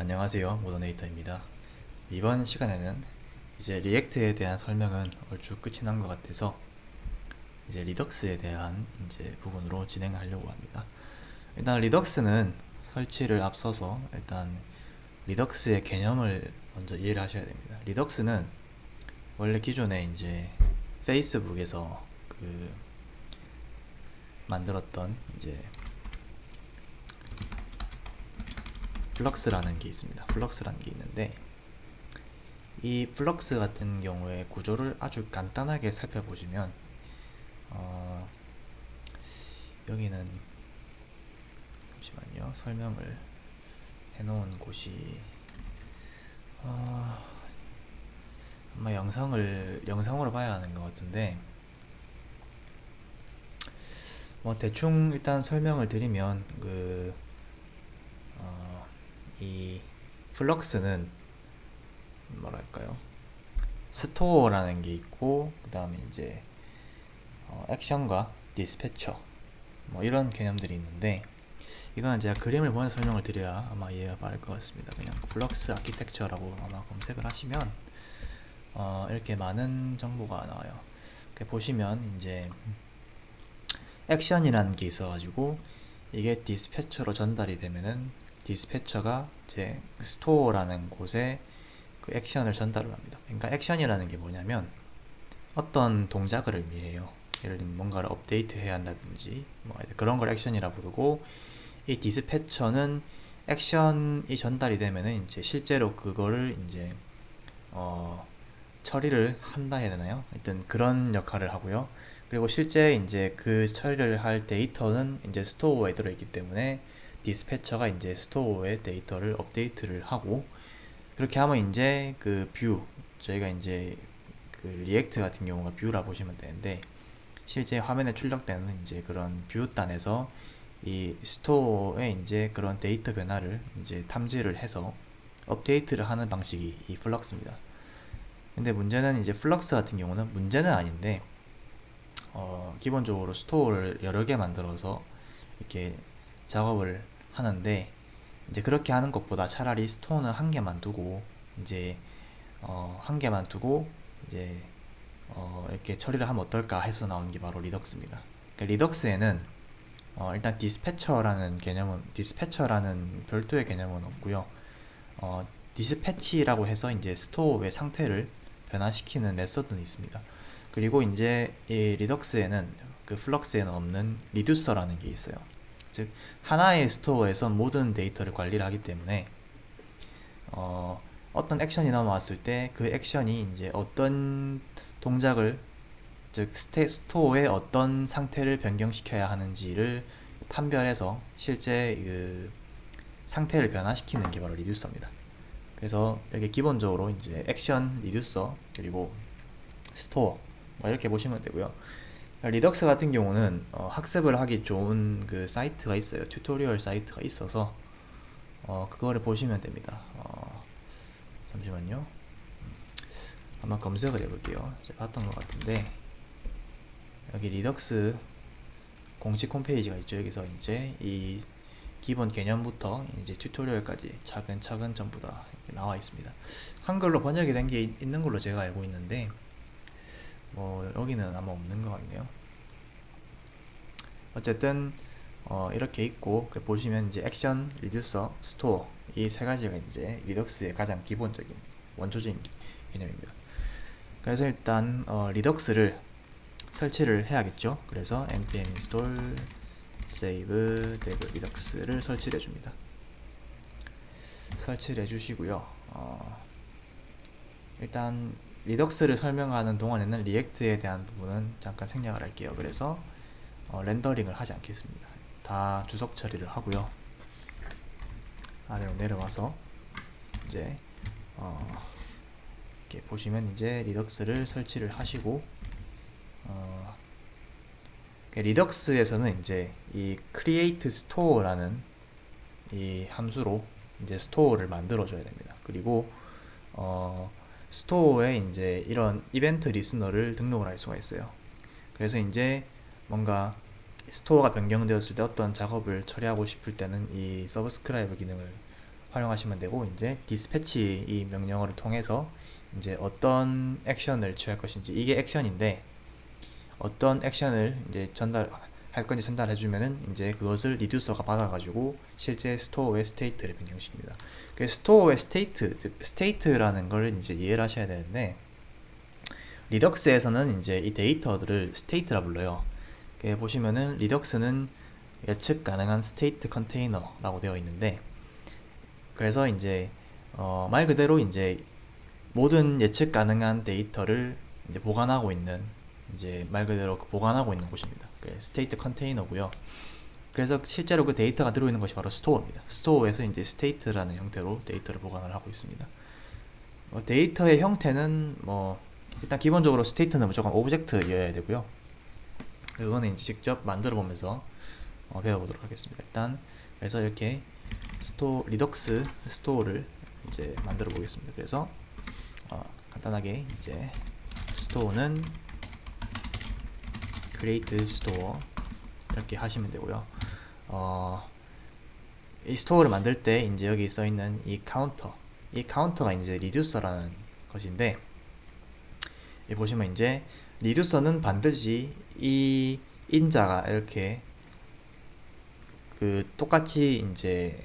안녕하세요 모더네이터입니다. 이번 시간에는 이제 리액트에 대한 설명은 얼추 끝이 난 것 같아서 이제 리덕스에 대한 이제 부분으로 진행하려고 합니다. 일단 리덕스는 설치를 앞서서 일단 리덕스의 개념을 먼저 이해를 하셔야 됩니다. 리덕스는 원래 기존에 이제 페이스북에서 그 만들었던 이제 플럭스라는 게 있습니다. 플럭스라는 게 있는데 이 플럭스 같은 경우에 구조를 아주 간단하게 살펴보시면 어, 여기는 잠시만요 설명을 해놓은 곳이 어, 아마 영상을 영상으로 봐야 하는 것 같은데 뭐 대충 일단 설명을 드리면 그 어, 이 플럭스는 뭐랄까요? 스토어라는 게 있고 그 다음에 이제 어, 액션과 디스패처 뭐 이런 개념들이 있는데 이거는 제가 그림을 보면서 설명을 드려야 아마 이해가 빠를 것 같습니다. 그냥 플럭스 아키텍처라고 아마 검색을 하시면 어, 이렇게 많은 정보가 나와요. 보시면 이제 액션이라는 게 있어가지고 이게 디스패처로 전달이 되면은 디스패처가 이제 스토어라는 곳에 그 액션을 전달을 합니다. 그러니까 액션이라는 게 뭐냐면 어떤 동작을 의미해요. 예를 들면 뭔가를 업데이트 해야 한다든지 뭐 그런 걸 액션이라 부르고 이 디스패처는 액션이 전달이 되면은 이제 실제로 그거를 이제 어 처리를 한다 해야 되나요? 하여튼 그런 역할을 하고요. 그리고 실제 이제 그 처리를 할 데이터는 이제 스토어에 들어있기 때문에 디스패처가 이제 스토어의 데이터를 업데이트를 하고 그렇게 하면 이제 그 뷰 저희가 이제 그 리액트 같은 경우가 뷰라 보시면 되는데 실제 화면에 출력되는 이제 그런 뷰 단에서 이 스토어에 이제 그런 데이터 변화를 이제 탐지를 해서 업데이트를 하는 방식이 이 플럭스입니다. 근데 문제는 이제 플럭스 같은 경우는 문제는 아닌데 어, 기본적으로 스토어를 여러 개 만들어서 이렇게 작업을 하는데 이제 그렇게 하는 것보다 차라리 스토어는 한 개만 두고 이제 어, 한 개만 두고 이제 어, 이렇게 처리를 하면 어떨까 해서 나온 게 바로 리덕스입니다. 그러니까 리덕스에는 어, 일단 디스패처라는 개념은 디스패처라는 별도의 개념은 없고요. 어, 디스패치라고 해서 이제 스토어의 상태를 변화시키는 메서드는 있습니다. 그리고 이제 이 리덕스에는 그 플럭스에는 없는 리듀서라는 게 있어요. 즉 하나의 스토어에서 모든 데이터를 관리를 하기 때문에 어, 어떤 액션이 넘어왔을 때 그 액션이 이제 어떤 동작을 즉 스테, 스토어의 어떤 상태를 변경시켜야 하는지를 판별해서 실제 그 상태를 변화시키는 게 바로 리듀서입니다. 그래서 이렇게 기본적으로 이제 액션 리듀서 그리고 스토어 뭐 이렇게 보시면 되고요. 리덕스 같은 경우는 어, 학습을 하기 좋은 그 사이트가 있어요. 튜토리얼 사이트가 있어서 어, 그거를 보시면 됩니다. 어, 잠시만요. 음, 아마 검색을 해볼게요. 봤던 것 같은데 여기 리덕스 공식 홈페이지가 있죠. 여기서 이제 이 기본 개념부터 이제 튜토리얼까지 차근차근 전부 다 나와 있습니다. 한글로 번역이 된 게 있는 걸로 제가 알고 있는데 뭐 여기는 아마 없는 것 같네요. 어쨌든 어, 이렇게 있고 보시면 이제 액션, 리듀서, 스토어 이 세 가지가 이제 리덕스의 가장 기본적인 원초적인 개념입니다. 그래서 일단 어, 리덕스를 설치를 해야겠죠. 그래서 npm install save dev 리덕스를 설치해 줍니다. 설치를 해주시고요. 어, 일단 리덕스를 설명하는 동안에는 리액트에 대한 부분은 잠깐 생략을 할게요. 그래서 어, 렌더링을 하지 않겠습니다. 다 주석 처리를 하고요. 아래로 내려와서 이제 어, 이렇게 보시면 이제 리덕스를 설치를 하시고 어, 리덕스에서는 이제 이 create store라는 이 함수로 이제 스토어를 만들어 줘야 됩니다. 그리고 어, 스토어에 이제 이런 이벤트 리스너를 등록을 할 수가 있어요. 그래서 이제 뭔가 스토어가 변경되었을 때 어떤 작업을 처리하고 싶을 때는 이 서브스크라이브 기능을 활용하시면 되고 이제 디스패치 이 명령어를 통해서 이제 어떤 액션을 취할 것인지 이게 액션인데 어떤 액션을 이제 전달 할 건지 전달해 주면은 이제 그것을 리듀서가 받아가지고 실제 스토어의 스테이트를 변경시킵니다. 그 스토어의 스테이트, 즉 스테이트라는 걸 이제 이해를 하셔야 되는데 리덕스에서는 이제 이 데이터들을 스테이트라 불러요. 그 보시면은 리덕스는 예측 가능한 스테이트 컨테이너라고 되어 있는데 그래서 이제 어, 말 그대로 이제 모든 예측 가능한 데이터를 이제 보관하고 있는 이제 말 그대로 그 보관하고 있는 곳입니다. 그 스테이트 컨테이너고요. 그래서 실제로 그 데이터가 들어있는 것이 바로 스토어입니다. 스토어에서 이제 스테이트라는 형태로 데이터를 보관을 하고 있습니다. 어, 데이터의 형태는 뭐 일단 기본적으로 스테이트는 무조건 오브젝트여야 되고요. 그거는 이제 직접 만들어 보면서 어, 배워보도록 하겠습니다. 일단 그래서 이렇게 스토 리덕스 스토어를 이제 만들어 보겠습니다. 그래서 어, 간단하게 이제 스토어는 create store 이렇게 하시면 되고요. 어, 이 스토어를 만들 때 이제 여기 써 있는 이 카운터, 이 카운터가 이제 리듀서라는 것인데 이 보시면 이제 리듀서는 반드시 이 인자가 이렇게 그 똑같이 이제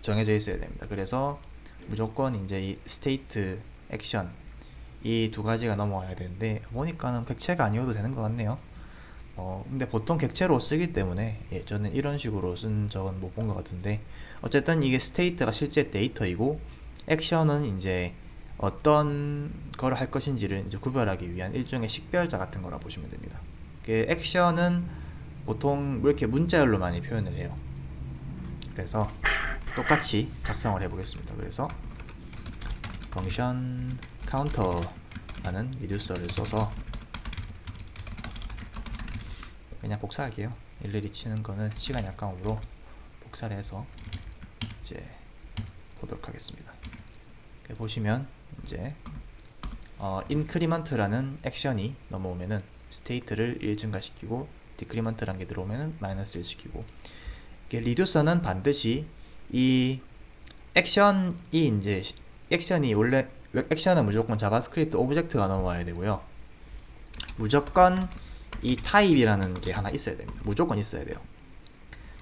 정해져 있어야 됩니다. 그래서 무조건 이제 이 스테이트 액션 이 두 가지가 넘어와야 되는데 보니까는 객체가 아니어도 되는 것 같네요. 어 근데 보통 객체로 쓰기 때문에 예, 저는 이런 식으로 쓴 적은 못 본 것 같은데 어쨌든 이게 스테이트가 실제 데이터이고 액션은 이제 어떤 걸 할 것인지를 이제 구별하기 위한 일종의 식별자 같은 거라 보시면 됩니다. 그 액션은 보통 이렇게 문자열로 많이 표현을 해요. 그래서 똑같이 작성을 해보겠습니다. 그래서 function counter라는 리듀서를 써서 그냥 복사할게요. 일일이 치는 거는 시간이 아까우므로 복사를 해서 이제 보도록 하겠습니다. 보시면 이제 어, increment라는 액션이 넘어오면은 스테이트를 1 증가시키고 decrement라는 게 들어오면은 마이너스 1 시키고 리듀서는 반드시 이 액션이 이제 액션이 원래 액션은 무조건 자바스크립트 오브젝트가 넘어와야 되고요. 무조건 이 타입이라는 게 하나 있어야 됩니다. 무조건 있어야 돼요.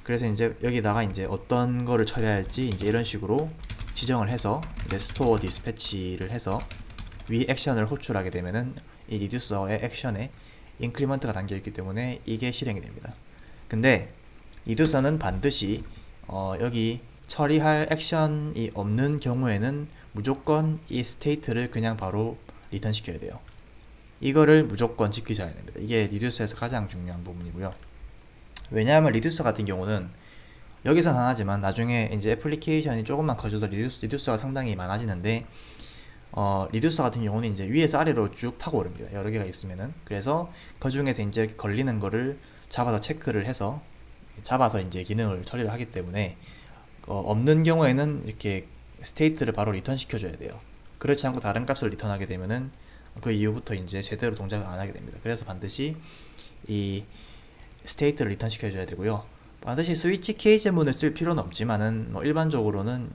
그래서 이제 여기다가 이제 어떤 거를 처리할지 이제 이런 식으로 지정을 해서 이제 스토어 디스패치를 해서 위 액션을 호출하게 되면은 이 리듀서의 액션에 인크리먼트가 담겨 있기 때문에 이게 실행이 됩니다. 근데 리듀서는 반드시 어 여기 처리할 액션이 없는 경우에는 무조건 이 스테이트를 그냥 바로 리턴 시켜야 돼요. 이거를 무조건 지키셔야 됩니다. 이게 리듀서에서 가장 중요한 부분이고요. 왜냐하면 리듀서 같은 경우는 여기선 하나지만 나중에 이제 애플리케이션이 조금만 커져도 리듀스, 리듀서 가 상당히 많아지는데 어, 리듀서 같은 경우는 이제 위에서 아래로 쭉 타고 오릅니다. 여러 개가 있으면은. 그래서 그 중에서 이제 걸리는 거를 잡아서 체크를 해서 잡아서 이제 기능을 처리를 하기 때문에 어, 없는 경우에는 이렇게 스테이트를 바로 리턴 시켜줘야 돼요. 그렇지 않고 다른 값을 리턴하게 되면은 그 이후부터 이제 제대로 동작을 안 하게 됩니다. 그래서 반드시 이 스테이트를 리턴 시켜줘야 되고요. 반드시 스위치 케이제문을 쓸 필요는 없지만은 뭐 일반적으로는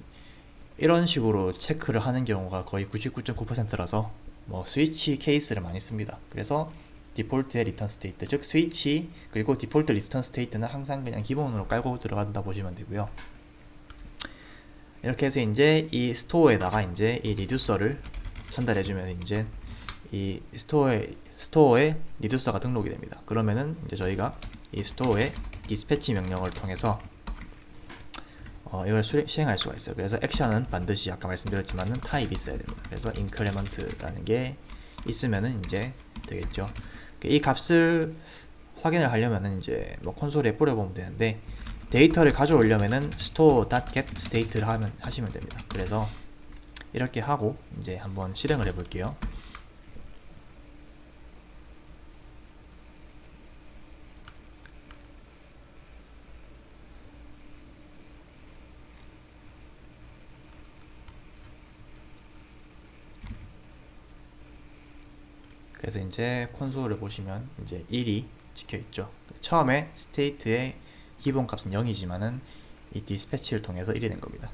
이런 식으로 체크를 하는 경우가 거의 99.9%라서 뭐 스위치 케이스를 많이 씁니다. 그래서 디폴트의 리턴 스테이트 즉 스위치 그리고 디폴트 리턴 스테이트는 항상 그냥 기본으로 깔고 들어간다 보시면 되고요. 이렇게 해서 이제 이 스토어에다가 이제 이 리듀서를 전달해 주면 이제 이 스토어에 스토어에 리듀서가 등록이 됩니다. 그러면은 이제 저희가 이 스토어에 디스패치 명령을 통해서 어, 이걸 수행, 시행할 수가 있어요. 그래서 액션은 반드시 아까 말씀드렸지만은 타입이 있어야 됩니다. 그래서 increment라는 게 있으면은 이제 되겠죠. 이 값을 확인을 하려면은 이제 뭐 콘솔에 뿌려보면 되는데 데이터를 가져오려면은 store.get state를 하면 하시면 됩니다. 그래서 이렇게 하고 이제 한번 실행을 해볼게요. 그래서 이제 콘솔을 보시면 이제 1이 찍혀 있죠. 처음에 스테이트의 기본 값은 0이지만은 이 디스패치를 통해서 1이 된 겁니다.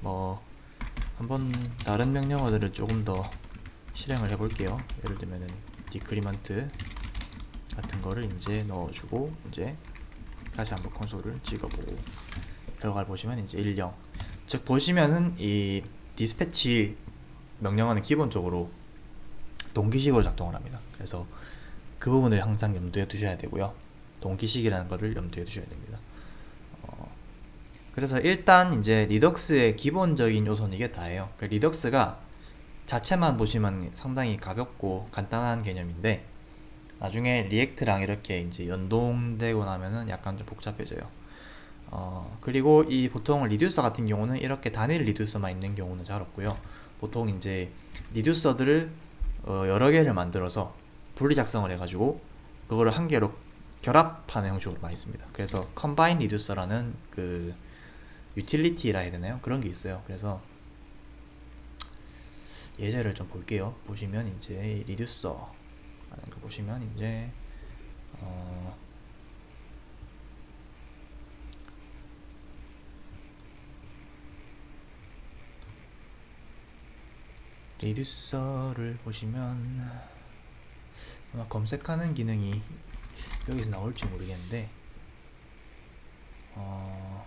뭐 한번 다른 명령어들을 조금 더 실행을 해볼게요. 예를 들면은 디크리먼트 같은 거를 이제 넣어주고 이제 다시 한번 콘솔을 찍어보고 결과를 보시면 이제 10. 즉 보시면은 이 디스패치 명령어는 기본적으로 동기식으로 작동을 합니다. 그래서 그 부분을 항상 염두에 두셔야 되고요. 동기식이라는 것을 염두에 두셔야 됩니다. 어, 그래서 일단 이제 리덕스의 기본적인 요소는 이게 다예요. 그 리덕스가 자체만 보시면 상당히 가볍고 간단한 개념인데 나중에 리액트랑 이렇게 이제 연동되고 나면은 약간 좀 복잡해져요. 어, 그리고 이 보통 리듀서 같은 경우는 이렇게 단일 리듀서만 있는 경우는 잘 없고요. 보통 이제 리듀서들을 어, 여러 개를 만들어서 분리 작성을 해가지고 그거를 한 개로 결합하는 형식으로 많이 씁니다. 그래서 컴바인 리듀서라는 그 유틸리티라 해야 되나요? 그런 게 있어요. 그래서 예제를 좀 볼게요. 보시면 이제 리듀서 보시면 이제 어 리듀서를 보시면 아마 검색하는 기능이 여기서 나올지 모르겠는데 어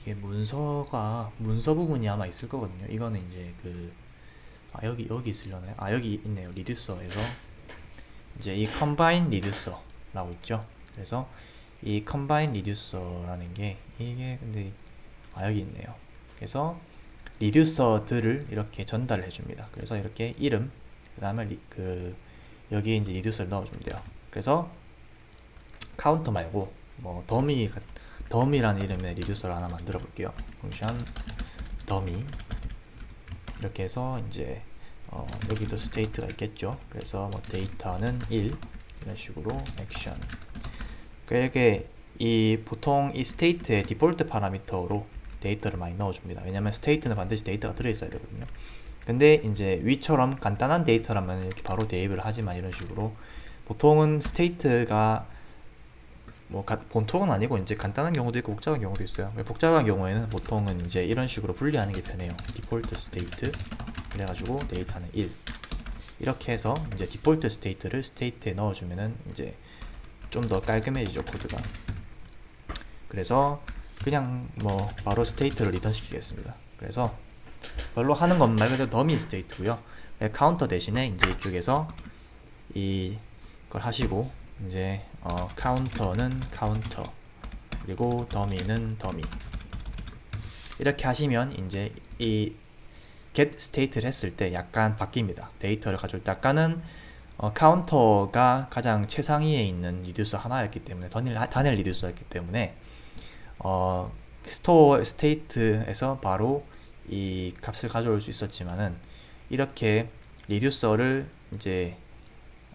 이게 문서가 문서 부분이 아마 있을 거거든요. 이거는 이제 그 아, 여기 여기 있으려나요? 아 여기 있네요. 리듀서에서 이제 이 컴바인 리듀서 라고 있죠. 그래서 이 컴바인 리듀서라는 게 이게 근데 아 여기 있네요. 그래서 리듀서들을 이렇게 전달을 해줍니다. 그래서 이렇게 이름 그 다음에 그 여기에 이제 리듀서를 넣어주면 돼요. 그래서 카운터 말고 뭐 더미 같- 더미라는 이름의 리듀서를 하나 만들어 볼게요. 펑션 더미 이렇게 해서 이제 어, 여기도 스테이트가 있겠죠. 그래서 뭐 데이터는 1 이런 식으로 액션 이렇게 이 보통 이 스테이트의 디폴트 파라미터로 데이터를 많이 넣어줍니다. 왜냐면 스테이트는 반드시 데이터가 들어있어야 되거든요. 근데 이제 위처럼 간단한 데이터라면 이렇게 바로 대입을 하지만 이런 식으로 보통은 스테이트가 뭐 가- 본통은 아니고 이제 간단한 경우도 있고 복잡한 경우도 있어요. 복잡한 경우에는 보통은 이제 이런 식으로 분리하는 게 편해요. 디폴트 스테이트 그래가지고 데이터는 1 이렇게 해서 이제 디폴트 스테이트를 스테이트에 넣어주면은 이제 좀 더 깔끔해지죠 코드가. 그래서 그냥 뭐 바로 스테이트를 리턴 시키겠습니다. 그래서 별로 하는 것말 그대로 더미 스테이트고요. 네, 카운터 대신에 이제 이쪽에서 이걸 하시고 이제 어, 카운터는 카운터 그리고 더미는 더미 이렇게 하시면 이제 이 get state를 했을 때 약간 바뀝니다. 데이터를 가져올 때 아까는 어, 카운터가 가장 최상위에 있는 리듀서 하나였기 때문에 단일, 단일 리듀서였기 때문에 어, 스토어 스테이트에서 바로 이 값을 가져올 수 있었지만은 이렇게 리듀서를 이제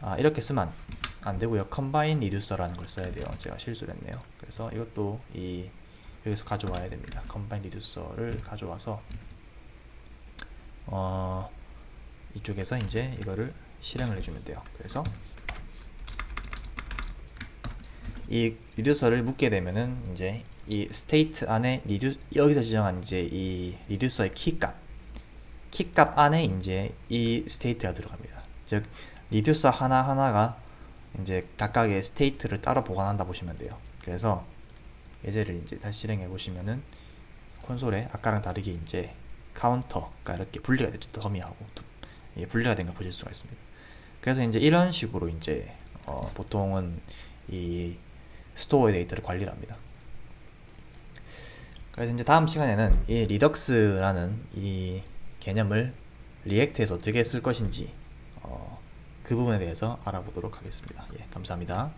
아, 이렇게 쓰면 안, 안 되고요. 컴바인 리듀서라는 걸 써야 돼요. 제가 실수를 했네요. 그래서 이것도 이 여기서 가져와야 됩니다. 컴바인 리듀서를 가져와서 어, 이쪽에서 이제 이거를 실행을 해주면 돼요. 그래서 이 리듀서를 묶게 되면은 이제 이 스테이트 안에 리듀 여기서 지정한 이제 이 리듀서의 키값 키값 안에 이제 이 스테이트가 들어갑니다. 즉 리듀서 하나 하나가 이제 각각의 스테이트를 따로 보관한다 보시면 돼요. 그래서 예제를 이제 다시 실행해 보시면은 콘솔에 아까랑 다르게 이제 카운터가 이렇게 분리가 됐죠. 더미하고 예, 분리가 된 걸 보실 수가 있습니다. 그래서 이제 이런 식으로 이제 어, 보통은 이 스토어의 데이터를 관리를 합니다. 그래서 이제 다음 시간에는 이 리덕스라는 이 개념을 리액트에서 어떻게 쓸 것인지 어, 그 부분에 대해서 알아보도록 하겠습니다. 예, 감사합니다.